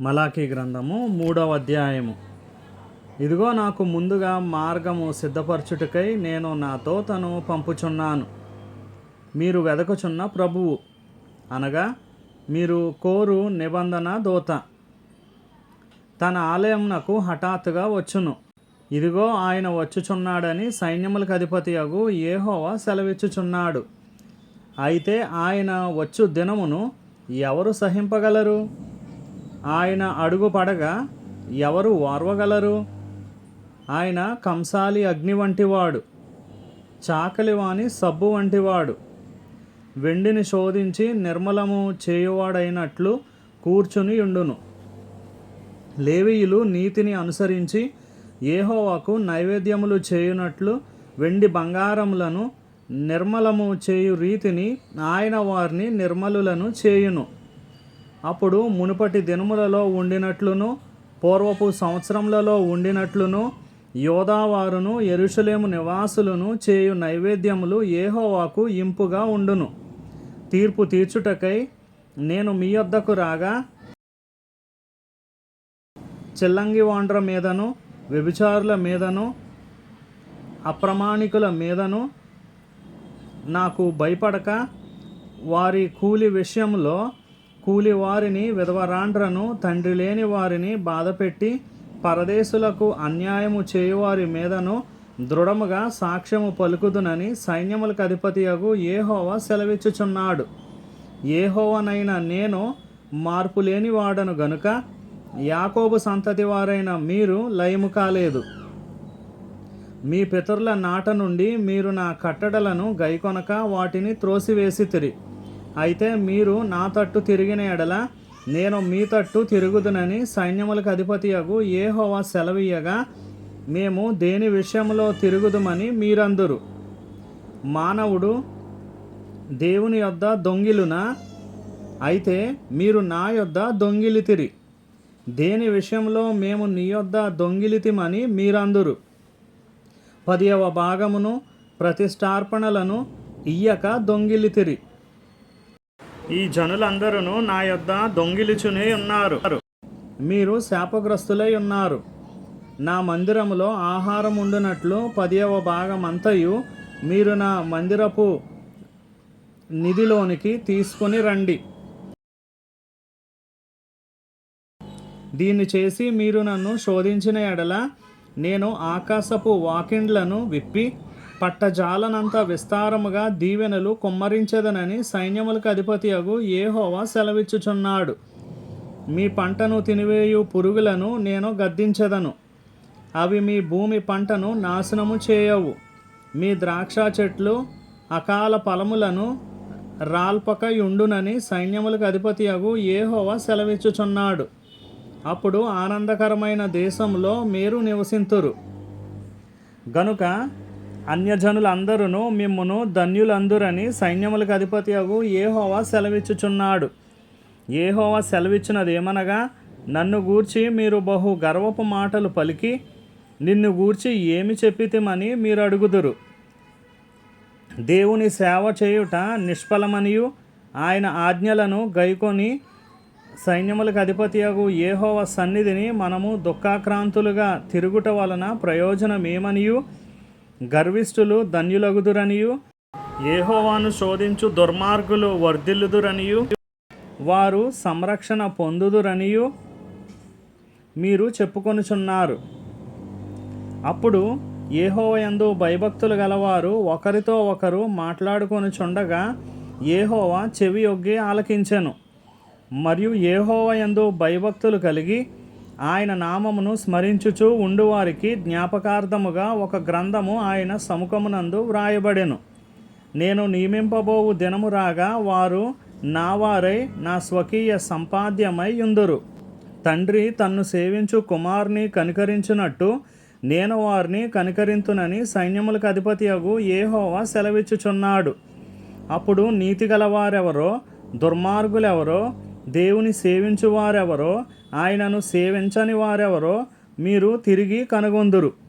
మలాఖీ గ్రంథము మూడవ అధ్యాయము. ఇదిగో నాకు ముందుగా మార్గము సిద్ధపరచుటకై నేను నా తోతను పంపుచున్నాను. మీరు వెదకుచున్న ప్రభువు. అనగా మీరు కోరు నిబంధన దోత. తన ఆలయంనకు హఠాత్తుగా వచ్చును. ఇదిగో ఆయన వచ్చుచున్నాడని సైన్యములకు అధిపతి అగు ఏహోవా సెలవిచ్చుచున్నాడు. అయితే ఆయన వచ్చు దినమును ఎవరు సహింపగలరు? ఆయన అడుగు పడగా ఎవరు ఓర్వగలరు ఆయన కంసాలి అగ్ని వంటివాడు చాకలివాని సబ్బు వంటివాడు. వెండిని శోధించి నిర్మలము చేయువాడైనట్లు కూర్చుని ఉండును లేవీయులు నీతిని అనుసరించి ఏహోవాకు నైవేద్యములు చేయునట్లు వెండి బంగారములను నిర్మలము చేయు రీతిని ఆయన వారిని నిర్మలులను చేయును. అప్పుడు మునుపటి దినములలో ఉండినట్లును పూర్వపు సంవత్సరములలో ఉండినట్లును యోధావారును ఎరుషలేము నివాసులను చేయు నైవేద్యములు ఏహోవాకు ఇంపుగా ఉండును. తీర్పు తీర్చుటకై నేను మీ వద్దకు రాగా చిల్లంగి వాండ్ర మీదను వ్యభిచారుల మీదను అప్రమాణికుల మీదను నాకు భయపడక వారి కూలి విషయంలో కూలి వారిని విధవరాండ్రను తండ్రి లేని వారిని బాధపెట్టి పరదేశులకు అన్యాయము చేయువారి మీదను దృఢముగా సాక్ష్యము పలుకుదునని సైన్యములకు అధిపతియగు ఏహోవా సెలవిచ్చుచున్నాడు. ఏహోవనైన నేను మార్పు లేని వాడను గనుక యాకోబు సంతతి వారైన మీరు లయము కాలేదు. మీ పితరుల నాట నుండి మీరు నా కట్టడలను గైకొనక వాటిని త్రోసివేసి తిరిగి అయితే మీరు నా తట్టు తిరిగిన ఎడల నేను మీ తట్టు తిరుగుదునని సైన్యములకు అధిపతియగు ఏహోవా సెలవీయగా మేము దేని విషయంలో తిరుగుదుమని మీరందరు. మానవుడు దేవుని యొద్ద దొంగిలునా అయితే మీరు నా యొద్ద దొంగిలితిరి. దేని విషయంలో మేము నీ యొద్ద దొంగిలితిమని మీరందరు. పదియవ భాగమును ప్రతిష్టార్పణలను ఇయ్యక దొంగిలితిరి. ఈ జనులందరూ నా యొద్ద దొంగిలిచునే ఉన్నారు. మీరు శాపగ్రస్తులై ఉన్నారు. నా మందిరములో ఆహారం ఉండునట్లు పదియవ భాగమంతయు మీరు నా మందిరపు నిధిలోనికి తీసుకొని రండి. దీన్ని చేసి మీరు నన్ను శోధించిన ఎడల నేను ఆకాశపు వాకిండ్లను విప్పి పట్టజాలనంత విస్తారముగా దీవెనలు కుమ్మరించదనని సైన్యములకు అధిపతి అగు ఏహోవా సెలవిచ్చుచున్నాడు. మీ పంటను తినివేయు పురుగులను నేను గద్దించదను. అవి మీ భూమి పంటను నాశనము చేయవు. మీ ద్రాక్ష చెట్లు అకాల ఫలములను రాల్పకయుండునని సైన్యములకు అధిపతి అగు ఏహోవా సెలవిచ్చుచున్నాడు. అప్పుడు ఆనందకరమైన దేశంలో మీరు నివసింతురు. గనుక అన్యజనులందరూ మిమ్మును ధన్యులందురని సైన్యములకు అధిపతి అగు ఏహోవా సెలవిచ్చుచున్నాడు. ఏహోవా సెలవిచ్చినది ఏమనగా నన్ను గూర్చి మీరు బహు గర్వపు మాటలు పలికి నిన్ను గూర్చి ఏమి చెప్పితేమని మీరు అడుగుదురు. దేవుని సేవ చేయుట నిష్ఫలమనియు ఆయన ఆజ్ఞలను గైకొని సైన్యములకు అధిపతియగు ఏహోవ సన్నిధిని మనము దుఃఖాక్రాంతులుగా తిరుగుట వలన ప్రయోజనమేమనియు గర్విష్ఠులు ధన్యులగుదురనియు. ఏహోవాను శోధించు దుర్మార్గులు వర్ధిల్లుదురనియు. వారు సంరక్షణ పొందుదురనియు. మీరు చెప్పుకొనుచున్నారు. అప్పుడు ఏహోవయందు భయభక్తులు గలవారు ఒకరితో ఒకరు మాట్లాడుకొనుచుండగా ఏహోవా చెవి ఒగ్గి ఆలకించెను. మరియు ఏహోవయందు భయభక్తులు కలిగి ఆయన నామమును స్మరించుచూ ఉండువారికి జ్ఞాపకార్థముగా ఒక గ్రంథము ఆయన సముఖమునందు వ్రాయబడెను. నేను నియమింపబోవు దినము రాగా వారు నా వారై నా స్వకీయ సంపాద్యమై ఉందురు తండ్రి తన్ను సేవించు కుమార్ని కనికరించినట్టు నేను వారిని కనికరింతునని సైన్యములకు అధిపతి అగు ఏహోవా సెలవిచ్చుచున్నాడు. అప్పుడు నీతిగలవారెవరో దుర్మార్గులెవరో దేవుని సేవించువారెవరో ఆయనను సేవించని వారెవరో మీరు తిరిగి కనుగొందురు.